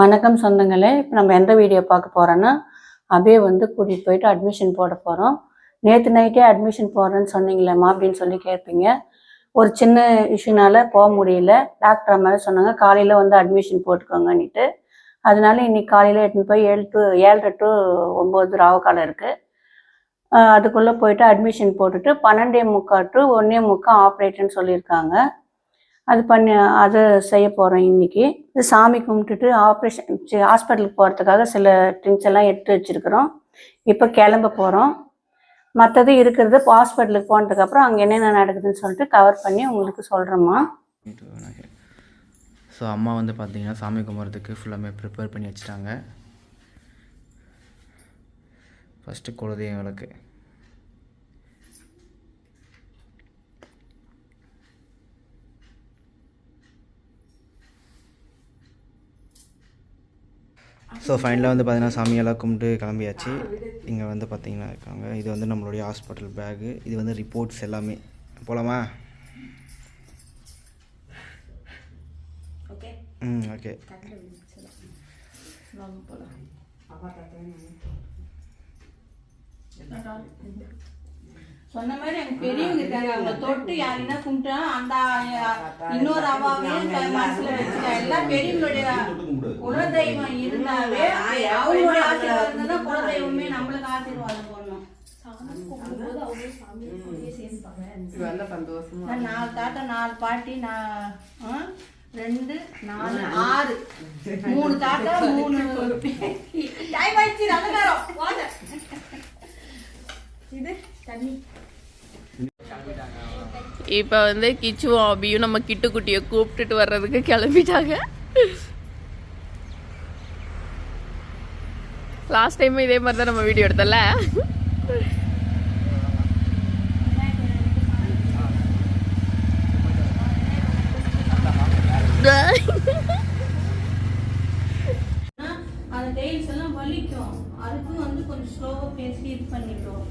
வணக்கம் சொந்தங்களே. இப்போ நம்ம எந்த வீடியோ பார்க்க போகிறோன்னா அபே வந்து கூட்டிகிட்டு போயிட்டு அட்மிஷன் போட போகிறோம் நேற்று நைட்டே அட்மிஷன் போடுறேன்னு சொன்னீங்களேம்மா அப்படின்னு சொல்லி கேட்பீங்க. ஒரு சின்ன இஷ்யூனால போக முடியல. டாக்டர் அம்மாவே சொன்னாங்க காலையில் வந்து அட்மிஷன் போட்டுக்கோங்கன்னுட்டு. அதனால இன்னைக்கு காலையில் எடுத்துன்னு போய் ஏழு டு ஏழரை டு ஒம்பது ராவக்காலம் இருக்குது அதுக்குள்ளே போயிட்டு அட்மிஷன் போட்டுட்டு பன்னெண்டே முக்கால் டு ஒன்றே முக்கால் ஆப்ரேட்டுன்னு சொல்லியிருக்காங்க. அது பண்ணி அது செய்ய போகிறோம் இன்னைக்கு. இது சாமி கும்பிட்டுட்டு ஆப்ரேஷன் ஹாஸ்பிட்டலுக்கு போகிறதுக்காக சில திங்ஸ் எல்லாம் எடுத்து வச்சுருக்குறோம். இப்போ கிளம்ப போகிறோம் மற்றது இருக்கிறது ஹாஸ்பிட்டலுக்கு போனதுக்கப்புறம் அங்கே என்னென்ன நடக்குதுன்னு சொல்லிட்டு கவர் பண்ணி உங்களுக்கு சொல்கிறோம்மா ஸோ அம்மா வந்து பார்த்தீங்கன்னா சாமி கும்பிட்றதுக்கு ஃபுல்லாமே ப்ரிப்பேர் பண்ணி வச்சுட்டாங்க. ஃபஸ்ட்டு குலதெய்வங்களுக்கு ஸோ ஃபைனலாக வந்து பார்த்தீங்கன்னா சாமியெல்லாம் கும்பிட்டு கிளம்பியாச்சு. இங்கே வந்து பார்த்தீங்கன்னா இருக்காங்க. இது வந்து நம்மளுடைய ஹாஸ்பிட்டல் பேகு இது வந்து ரிப்போர்ட்ஸ் எல்லாமே. போகலாமா ம் ஓகே சொன்ன மாதிரி எங்க பெரியவங்க இருக்காங்க. அவங்க தொட்டு யாருன்னா கும்பிட்டா அந்த இன்னொரு அவாவே மனசுல வச்சுக்க எல்லாம் பெரியவங்களுடைய குலதெய்வம் இருந்தாவே அவங்களுடைய ஆசீர்வாதம் இருந்தா குலதெய்வமே நம்மளுக்கு ஆசீர்வாதம் பண்ணணும் நாலு தாத்தா நாலு பாட்டி நான் ஆ, ரெண்டு நாலு ஆறு. மூணு தாத்தா மூணு டைம் ஆயிடுச்சு நல்ல நேரம். வாங்க. இது தண்ணி. இப்போ வந்து கிச்சுவும் அபியும் நம்ம கிட்டுக்குட்டியை கூப்பிட்டுட்டு வர்றதுக்கு கிளம்பிட்டாங்க. லாஸ்ட் டைம் இதே மாதிரி தான் நம்ம வீடியோ எடுத்தல அந்த டைல்ஸ் எல்லாம் வலிக்கும். அதுக்கும் வந்து கொஞ்சம் ஸ்லோவாக பேசி இது பண்ணிட்டோம்.